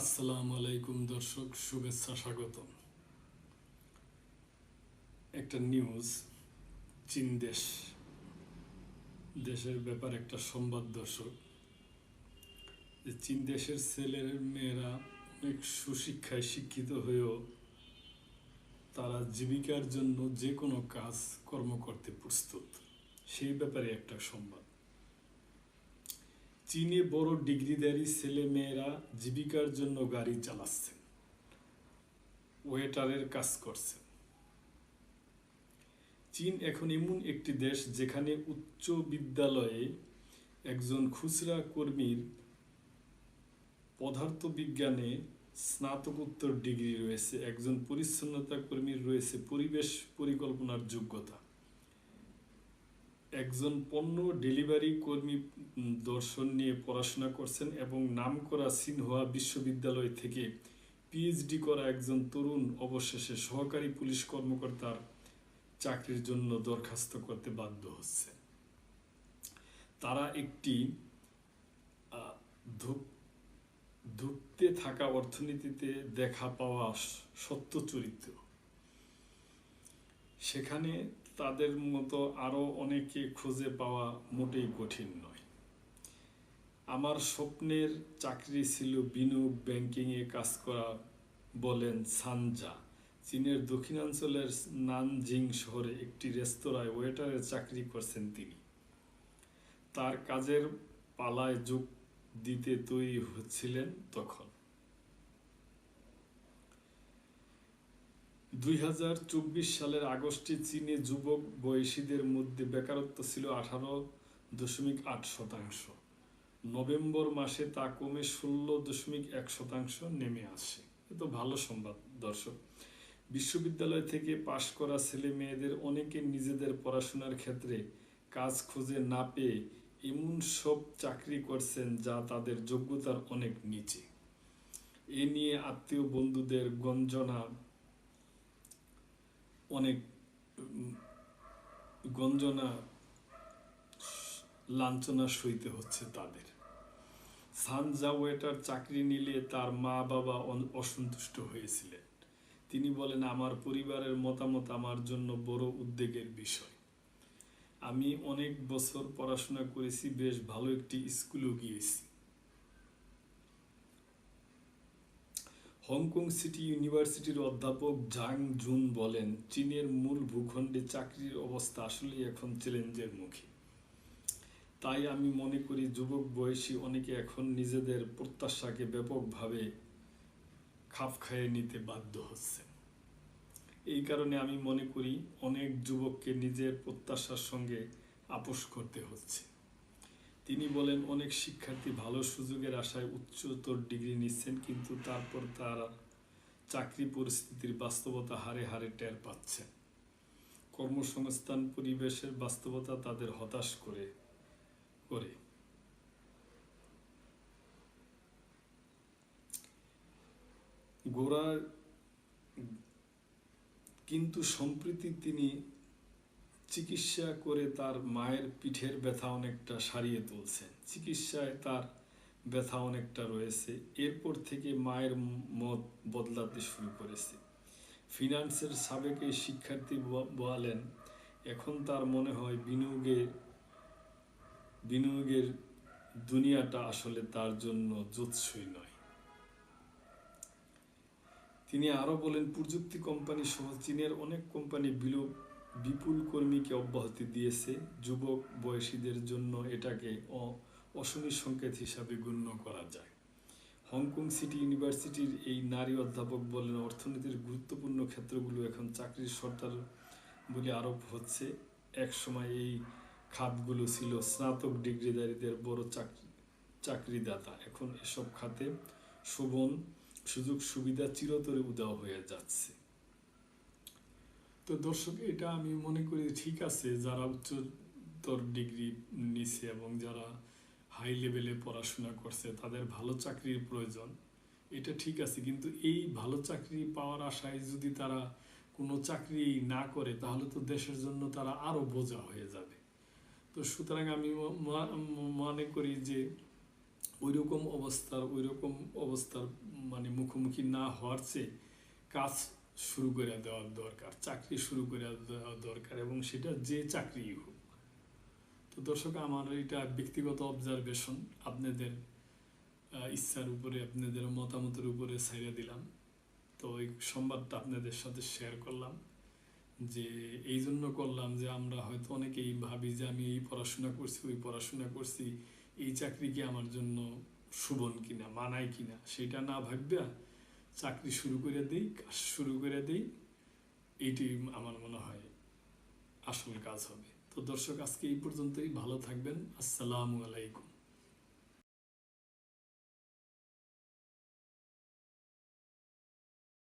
আসসালামু আলাইকুম দর্শক, শুভেচ্ছা স্বাগত একটা নিউজ, চীন দেশ। দেশের ব্যাপার একটা সংবাদ দর্শক। যে চীন দেশের ছেলের মেয়েরা অনেক সুশিক্ষায় শিক্ষিত হয়েও তারা জীবিকার জন্য যে কোনো কাজ, কর্ম করতে প্রস্তুত। সেই ব্যাপারে একটা সংবাদ। চীনে বড় ডিগ্রিধারী ছেলে মেয়েরা জীবিকার জন্য গাড়ি চালাচ্ছেন, ওয়েটারের কাজ করছেন। চীন এখন এমন একটি দেশ যেখানে উচ্চ বিদ্যালয়ে একজন খুচরা কর্মীর পদার্থবিজ্ঞানে স্নাতকোত্তর ডিগ্রি রয়েছে, একজন পরিচ্ছন্নতা কর্মীর রয়েছে, পরিবেশ পরিকল্পনার যোগ্যতা। একজন পণ্য ডেলিভারি কর্মী দর্শন নিয়ে পড়াশোনা করছেন এবং নামকরা সিনহুয়া বিশ্ববিদ্যালয় থেকে পিএইচডি করা একজন তরুণ অবশেষে সহকারী পুলিশ কর্মকর্তার চাকরির জন্য দরখাস্ত করতে বাধ্য হচ্ছে। তারা একটি আহ, ধূপ- ধুঁকতে থাকা অর্থনীতিতে দেখা পাওয়া সত্য চরিত্র। সেখানে তাদের মতো আরও অনেকে খুঁজে পাওয়া মোটেই কঠিন নয়। আমার স্বপ্নের চাকরি ছিল বিনিয়োগ ব্যাংকিংয়ে কাজ করা, বলেন সানজা। চীনের দক্ষিণাঞ্চলের নানজিং শহরে একটি রেস্তোরাঁয় ওয়েটারের চাকরি করছেন তিনি। তার কাজের পালায় যোগ দিতে তৈরি হচ্ছিলেন তখন। দুই হাজার চব্বিশ সালের আগস্টে চীনে যুবক বয়সীদের মধ্যে বেকারত্ব ছিল আঠারো দশমিক আট শতাংশ। নভেম্বর মাসে তা কমে ষোলো দশমিক এক শতাংশ নেমে আসে। এ তো ভালো সংবাদ, দর্শক। বিশ্ববিদ্যালয় থেকে পাশ করা ছেলে মেয়েদের অনেকে নিজেদের পড়াশোনার ক্ষেত্রে কাজ খুঁজে না পেয়ে এমন সব চাকরি করছেন যা তাদের যোগ্যতার অনেক নিচে। এ নিয়ে আত্মীয় বন্ধুদের গঞ্জনা অনেক গঞ্জনা লাঞ্ছনা সইতে হচ্ছে তাদের। সানজা ওয়েটার চাকরি নিলে তার মা বাবা অসন্তুষ্ট হয়েছিলেন। তিনি বলেন, আমার পরিবারের মতামত আমার জন্য বড় উদ্বেগের বিষয়। আমি অনেক বছর পড়াশোনা করেছি, বেশ ভালো একটি স্কুলেও গিয়েছি। হংকং সিটি ইউনিভার্সিটির অধ্যাপক জাং জুন বলেন, চীনের মূল ভূখণ্ডে চাকরির অবস্থা আসলেই এখন চ্যালেঞ্জের মুখে। তাই আমি মনে করি যুবক বয়সী অনেকে এখন নিজেদের প্রত্যাশাকে ব্যাপকভাবে খাপ খাইয়ে নিতে বাধ্য হচ্ছে এই কারণে আমি মনে করি অনেক যুবককে নিজের প্রত্যাশার সঙ্গে আপোষ করতে হচ্ছে। তিনি বলেন, অনেক শিক্ষার্থী ভালো সুযোগের আশায় উচ্চতর ডিগ্রি নিচ্ছেন, কিন্তু তারপর তারা চাকরি পরিস্থিতির বাস্তবতা হারে হারে টের পাচ্ছেন। কর্মসংস্থান, পরিবেশের বাস্তবতা তাদের হতাশ করে করে। গোড়ার কিন্তু সম্প্রতি তিনি চিকিৎসা করে তার মায়ের পিঠের ব্যথা অনেকটা সারিয়ে তুলছেন। চিকিৎসায় তার ব্যথা অনেকটা রয়েছে। এরপর থেকে মায়ের মত বদলাতে শুরু করেছে। ফিনান্সের সাবেক এই শিক্ষার্থী বলেন, এখন তার মনে হয় বিনিয়োগের বিনিয়োগের দুনিয়াটা আসলে তার জন্য জোৎসই নয়। তিনি আরও বলেন, প্রযুক্তি কোম্পানি সহ চীনের অনেক কোম্পানি বিলোপ বিপুল কর্মীকে অব্যাহতি দিয়েছে, যুবক বয়সীদের জন্য এটাকে অ- অশনি সংকেত হিসাবে গণ্য করা যায়। হংকং সিটি ইউনিভার্সিটির এই নারী অধ্যাপক বলেন, অর্থনীতির গুরুত্বপূর্ণ ক্ষেত্রগুলো এখন চাকরির সরকার বলে আরোপ হচ্ছে। এক সময় এই খাতগুলো ছিল স্নাতক ডিগ্রিধারীদের বড় চাকরি, চাকরিদাতা। এখন এসব খাতে শোভন সুযোগ সুবিধা চিরতরে উদাও হয়ে যাচ্ছে। তো দর্শক, এটা আমি মনে করি ঠিক আছে, যারা উচ্চতর ডিগ্রি নিছে এবং যারা হাই লেভেলে পড়াশোনা করছে, তাদের ভালো চাকরির প্রয়োজন। এটা ঠিক আছে, কিন্তু এই ভালো চাকরি পাওয়ার আশায় যদি তারা কোনো চাকরি না করে, তাহলে তো দেশের জন্য তারা আরও বোঝা হয়ে যাবে। তো সুতরাং আমি মনে করি যে ওই রকম অবস্থার ওই রকম অবস্থার মানে মুখোমুখি না হওয়ার চেয়ে কাজ শুরু করে দেওয়ার দরকার, চাকরি শুরু করে দেওয়া দরকার এবং সেটা যে চাকরি হোক। তো দর্শক, আমার এটা ব্যক্তিগত অবজারভেশন আপনাদের ইচ্ছার উপরে, আপনাদের মতামতের উপরে ছেড়ে দিলাম। তো এই সংবাদটা আপনাদের সাথে শেয়ার করলাম যে এই জন্য করলাম যে আমরা হয়তো অনেকেই ভাবি যে আমি এই পড়াশোনা করছি, ওই পড়াশোনা করছি, এই চাকরি কি আমার জন্য শুভন কিনা, মানায় কিনা, সেটা না ভাববা চাকরি শুরু করে দিই, কাজ শুরু করে দিই এইটি আমার মনে হয় আসল কাজ হবে। তো দর্শক, আজকে এই পর্যন্তই। ভালো থাকবেন। আসসালামু আলাইকুম।